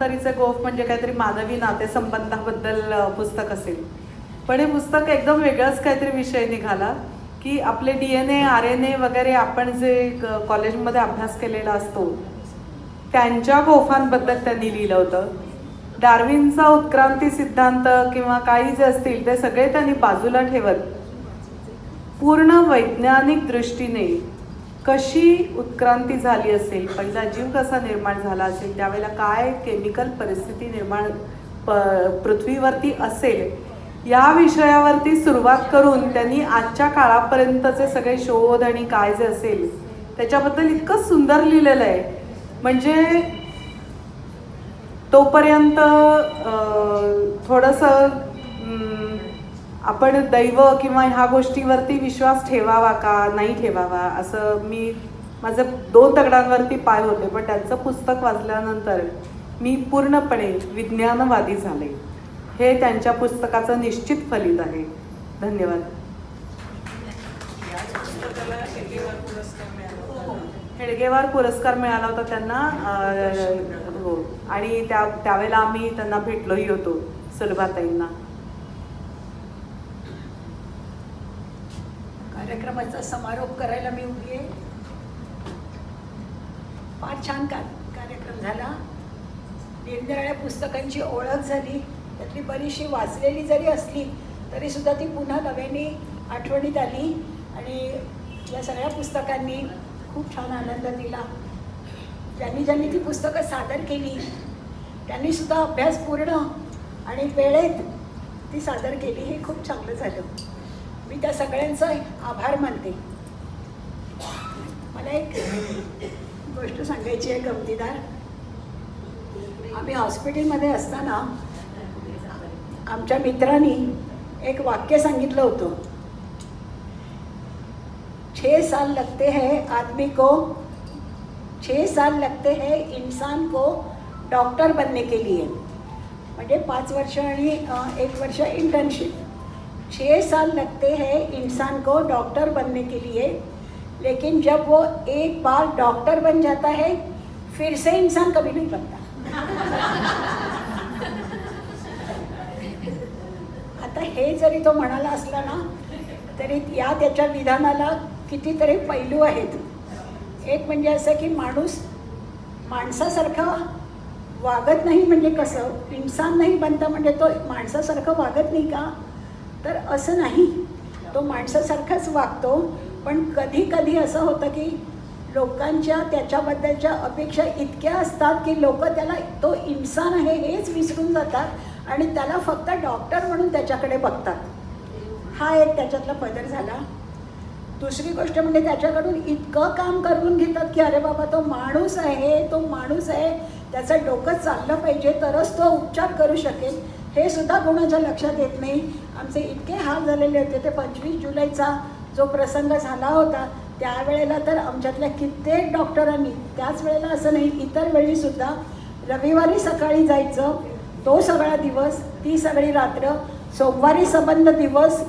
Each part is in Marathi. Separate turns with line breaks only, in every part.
तरीचं गोफ म्हणजे काहीतरी मानवी नातेसंबंधाबद्दल पुस्तक असेल. पण हे पुस्तक एकदम वेगळाच काहीतरी विषय निघाला की आपले D N A R N A वगैरे आपण जे कॉलेजमध्ये अभ्यास केलेला असतो त्यांच्या गोफांबद्दल त्यांनी लिहिलं होतं. डार्विनचा उत्क्रांती सिद्धांत किंवा काही जे असतील ते सगळे त्यांनी बाजूला ठेवत पूर्ण वैज्ञानिक दृष्टीने कशी उत्क्रांती झाली असेल पहिला जीव कसा निर्माण झाला असेल त्यावेळेला काय केमिकल परिस्थिती निर्माण प पृथ्वीवरती असेल या विषयावरती सुरुवात करून त्यांनी आजच्या काळापर्यंतचे सगळे शोध आणि काय जे असेल त्याच्याबद्दल इतकं सुंदर लिहिलेलं आहे. म्हणजे तोपर्यंत थोडंसं आपण दैव किंवा ह्या गोष्टीवरती विश्वास ठेवावा का? नाही ठेवावा? असं मी माझं दोन दगडांवरती पाय होते पण त्यांचं पुस्तक वाचल्यानंतर मी पूर्णपणे विज्ञानवादी झाले. हे त्यांच्या पुस्तकाचं निश्चित फलित आहे. धन्यवाद. हेडगेवार पुरस्कार मिळाला होता त्यांना हो. आणि त्या त्यावेळेला आम्ही त्यांना भेटलोही होतो सुलभाताईंना.
कार्यक्रमाचा समारोप करायला मी उभी आहे. फार छान का कार्यक्रम झाला. निरनिराळ्या पुस्तकांची ओळख झाली. त्यातली बरीचशी वाचलेली जरी असली तरीसुद्धा ती पुन्हा नव्याने आठवणीत आली आणि या सगळ्या पुस्तकांनी खूप छान आनंद दिला. ज्यांनी ज्यांनी ती पुस्तकं सादर केली त्यांनी सुद्धा अभ्यास पूर्ण आणि वेळेत ती सादर केली. हे खूप चांगलं झालं. मी त्या सगळ्यांचा आभार मानते. मला एक गोष्ट सांगायची आहे गमतीदार. आम्ही हॉस्पिटलमध्ये असताना आमच्या मित्रांनी एक वाक्य सांगितलं होतं. छः साल लगते हैं आदमी को छः साल लगते हैं इंसान को डॉक्टर बनने के लिए. म्हणजे पाच वर्ष आणि एक वर्ष इंटर्नशिप छः साल लगते हैं इंसान को डॉक्टर बनने के लिए लेकिन जब वो एक बार डॉक्टर बन जाता है फिर से इंसान कभी नहीं बनता। आता हे जरी तो म्हणाला असला ना तरी या त्याच्या विधानाला कितीतरी पैलू आहेत. एक म्हणजे असं की माणूस माणसासारखा वागत नाही म्हणजे कसं? इन्सान नाही बनता म्हणजे तो माणसासारखं वागत नाही का? तर असं नाही. तो माणसासारखाच वागतो. पण कधी कधी असं होतं की लोकांच्या त्याच्याबद्दलच्या अपेक्षा इतक्या असतात की लोक त्याला तो इन्सान आहे हेच विसरून जातात आणि त्याला फक्त डॉक्टर म्हणून त्याच्याकडे बघतात. हा एक त्याच्यातला बदल झाला. दुसरी गोष्ट म्हणजे त्याच्याकडून इतकं काम करून घेतात की अरे बाबा तो माणूस आहे तो माणूस आहे. त्याचं डोकं चाललं पाहिजे तरच तो उपचार करू शकेल. हे सुद्धा कोणाच्या लक्षात येत नाही. आमचे इतके हाल झालेले होते ते पंचवीस जुलैचा जो प्रसंग झाला होता त्यावेळेला तर आमच्यातल्या कित्येक डॉक्टरांनी त्याच वेळेला असं नाही इतर वेळीसुद्धा रविवारी सकाळी जायचं तो सगळा दिवस ती सगळी रात्र सोमवारी संबंध दिवस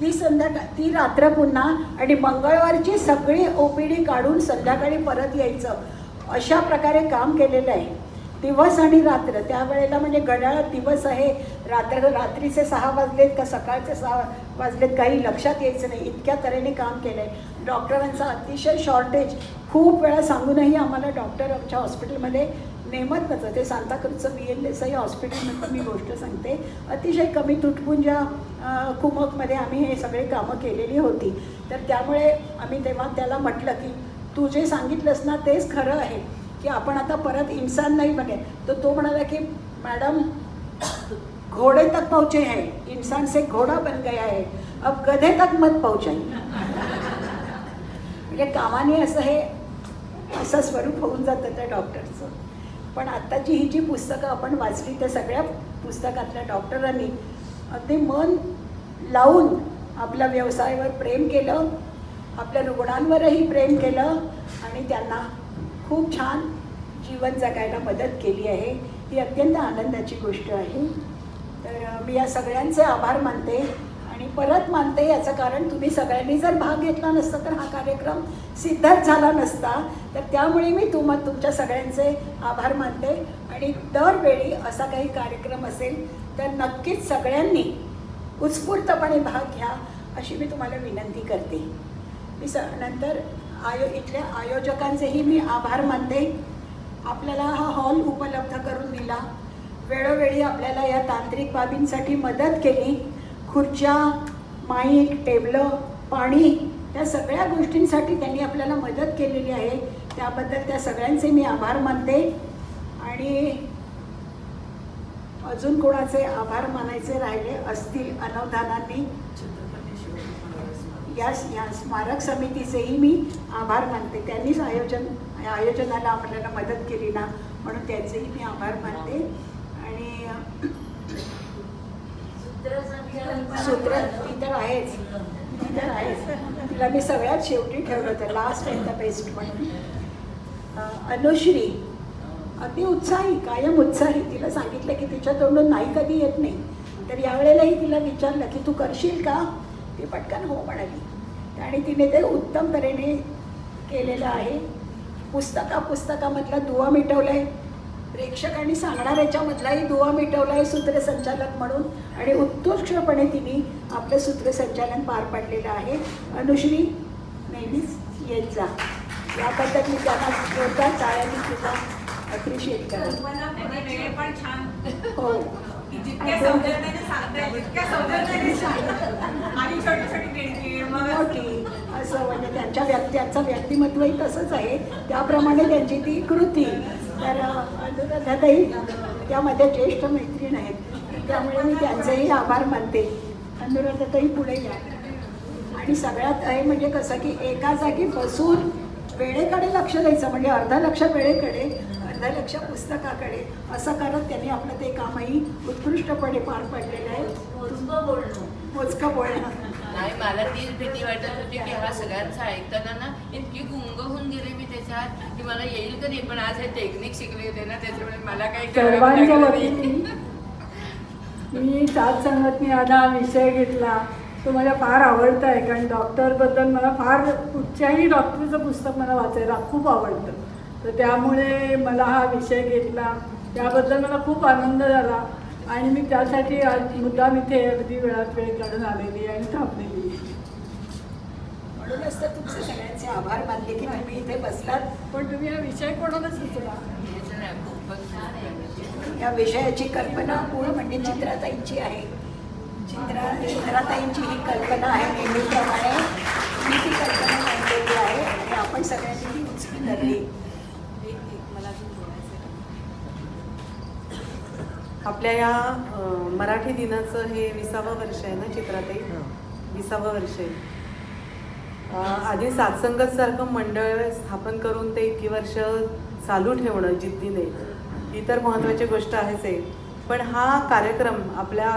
ती संध्याका ती रात्र पुन्हा आणि मंगळवारची सगळी ओ पी डी काढून संध्याकाळी परत यायचं. अशा प्रकारे काम केलेलं आहे. दिवस आणि रात्र. त्यावेळेला म्हणजे घड्याळात दिवस आहे. रात्र रात्रीचे सहा वाजलेत का सकाळचे सहा वाजलेत काही लक्षात यायचं नाही. इतक्या तऱ्हेने काम केलं आहे डॉक्टरांचा अतिशय शॉर्टेज खूप वेळा सांगूनही आम्हाला डॉक्टर आमच्या हॉस्पिटलमध्ये नेमत नव्हतं. ते सांताक्रूजचं बी एल एस आय हॉस्पिटलमधून मी गोष्ट सांगते. अतिशय कमी तुटपुंजा कुमकमध्ये आम्ही हे सगळे कामं केलेली होती. तर त्यामुळे आम्ही तेव्हा त्याला म्हटलं की तू जे सांगितलंस ना तेच खरं आहे. की आपण आता परत इन्सान नाही बने तर तो म्हणाला की मॅडम घोड़े तक पहुँचे हैं इंसान से घोड़ा बन गया है. अब गधे तक मत पहुँचाई. म्हणजे कामाने असं हे असं स्वरूप होऊन जातं त्या डॉक्टरचं. पण आत्ताची ही जी पुस्तकं आपण वाचली त्या सगळ्या पुस्तकातल्या डॉक्टरांनी अगदी मन लावून आपल्या व्यवसायावर प्रेम केलं आपल्या रुग्णांवरही प्रेम केलं आणि त्यांना खूप छान जीवन जगायला मदत केली आहे. ही अत्यंत आनंदाची गोष्ट आहे. तर मी या सगळ्यांचे आभार मानते आणि परत मानते याचं कारण तुम्ही सगळ्यांनी जर भाग घेतला नसता तर हा कार्यक्रम सिद्धच झाला नसता. तर त्यामुळे मी तुम तुमच्या सगळ्यांचे आभार मानते आणि दरवेळी असा काही कार्यक्रम असेल तर नक्कीच सगळ्यांनी उत्स्फूर्तपणे भाग घ्या अशी मी तुम्हाला विनंती करते. मी स नंतर आयो इथल्या आयोजकांचेही मी आभार मानते. आपल्याला हा हॉल उपलब्ध करून दिला. वेळोवेळी आपल्याला या तांत्रिक बाबींसाठी मदत केली. खुर्च्या माईक टेबलं पाणी त्या सगळ्या गोष्टींसाठी त्यांनी आपल्याला मदत केलेली आहे. त्याबद्दल त्या सगळ्यांचे मी आभार मानते. आणि अजून कोणाचे आभार मानायचे राहिले असतील अनवधानांनी? या या स्मारक समितीचेही मी आभार मानते. त्यांनीच आयोजन आयोजनाला आपल्याला मदत केली ना म्हणून त्यांचेही मी आभार मानते. आणि सूत्र ती तर आहेच. ती तर आहेच. तिला मी सगळ्यात शेवटी ठेवलं होतं. लास्ट अँड द बेस्ट म्हणून. अनुश्री अति उत्साही कायम उत्साही. तिला सांगितलं की तिच्या तोंडून नाही कधी येत नाही. तर यावेळेलाही तिला विचारलं की तू करशील का? ती पटकन हो म्हणाली. आणि तिने ते उत्तम तऱ्हेने केलेलं आहे. पुस्तका पुस्तकामधला दुवा मिटवला आहे प्रेक्षकांनी सांगणाऱ्याच्यामधलाही दुवा मिटवला आहे सूत्रसंचालक म्हणून. आणि उत्कृष्टपणे तिने आपलं सूत्रसंचालन पार पाडलेलं आहे. अनुश्री नेहमीच येत जा. याबद्दल मी त्यांना जोरदार टाळ्यांनी तुझा अप्रिशिएट
छान.
हो.
जितक्या सौजन्याने सांगताय जितक्या सौजन्याने आणि छोटी छोटी देणगी मग
मोठी असं म्हणजे त्यांच्या व्यक्ती त्यांचं व्यक्तिमत्वही तसंच आहे. त्याप्रमाणे त्यांची ती कृती. तर अनुराधाताई त्यामध्ये ज्येष्ठ मैत्रीण आहेत. त्यामुळे मी त्यांचेही आभार मानते. अनुराधाताई पुढे या. आणि सगळ्यात आहे म्हणजे कसं की एका जागी बसून वेळेकडे लक्ष द्यायचं म्हणजे अर्ध लक्ष वेळेकडे. लक्ष पुस्तकाकडे. असं करत त्यांनी आपलं ते कामही उत्कृष्टपणे पार पाडलेलं आहे. मोजकं बोलणं.
नाही मला तीच भीती वाटत होती की हा सगळ्यांचा ऐकताना ना इतकी गुंग होऊन गेले मी त्याच्यात की मला येईल का नाही? पण आज हे टेक्निक शिकले होते ना त्याच्यामुळे मला काही
सर्वांच्या वतीने
नाही.
मी संगतनी हा विषय घेतला. तो मला फार आवडता आहे. कारण डॉक्टरबद्दल मला फार कुठच्याही डॉक्टरचं पुस्तक मला वाचायला खूप आवडतं. तर त्यामुळे मला हा विषय घेतला. त्याबद्दल मला खूप आनंद झाला. आणि मी त्यासाठी आज मुद्दाम इथे अगदी वेळात वेळ काढून आलेली आणि थांबलेली.
म्हणूनच तर तुमचे सगळ्यांचे आभार मानले की तुम्ही इथे बसलात.
पण तुम्ही हा विषय कोणाला सुचला.
या विषयाची कल्पना मूळ म्हणजे चित्राताईंची आहे. चित्रा चित्राताईंची ही कल्पना आहे नेहमीप्रमाणे. मी ती कल्पना मांडलेली आहे. आणि आपण सगळ्यांनी ती उचलून धरली.
आपल्या या मराठी दिनाचं हे विसावं वर्ष आहे ना चित्राताई विसावं वर्ष आहे. आधी सात्संगत सारखं मंडळ स्थापन करून ते इतकी वर्ष चालू ठेवणं जिद्दीने ही तर महत्त्वाची गोष्ट आहेच आहे. पण हा कार्यक्रम आपल्या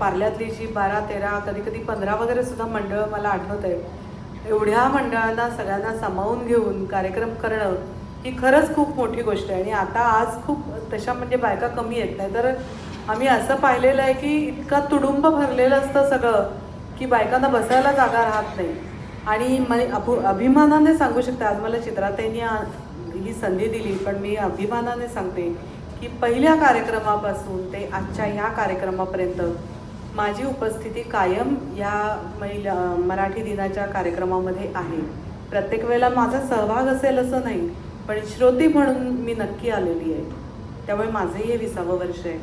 पार्ल्यातली जी बारा तेरा कधी कधी पंधरा वगैरे सुद्धा मंडळ मला आठवत आहे एवढ्या मंडळांना सगळ्यांना सामावून घेऊन कार्यक्रम करणं ही खरंच खूप मोठी गोष्ट आहे. आणि आता आज खूप तशा म्हणजे बायका कमी येत नाही तर आम्ही असं पाहिलेलं आहे की इतका तुडुंब भरलेलं असतं सगळं की बायकांना बसायला जागा राहत नाही. आणि म अभु अभिमानाने सांगू शकते आज मला चित्राताईंनी ही संधी दिली पण मी अभिमानाने सांगते की पहिल्या कार्यक्रमापासून ते आजच्या ह्या कार्यक्रमापर्यंत माझी उपस्थिती कायम या महिला मराठी दिनाच्या कार्यक्रमामध्ये आहे. प्रत्येक वेळेला माझा सहभाग असेल असं नाही. पण श्रोती म्हणून मी नक्की आलेली आहे. त्यामुळे माझंही हे विसावं वर्ष आहे.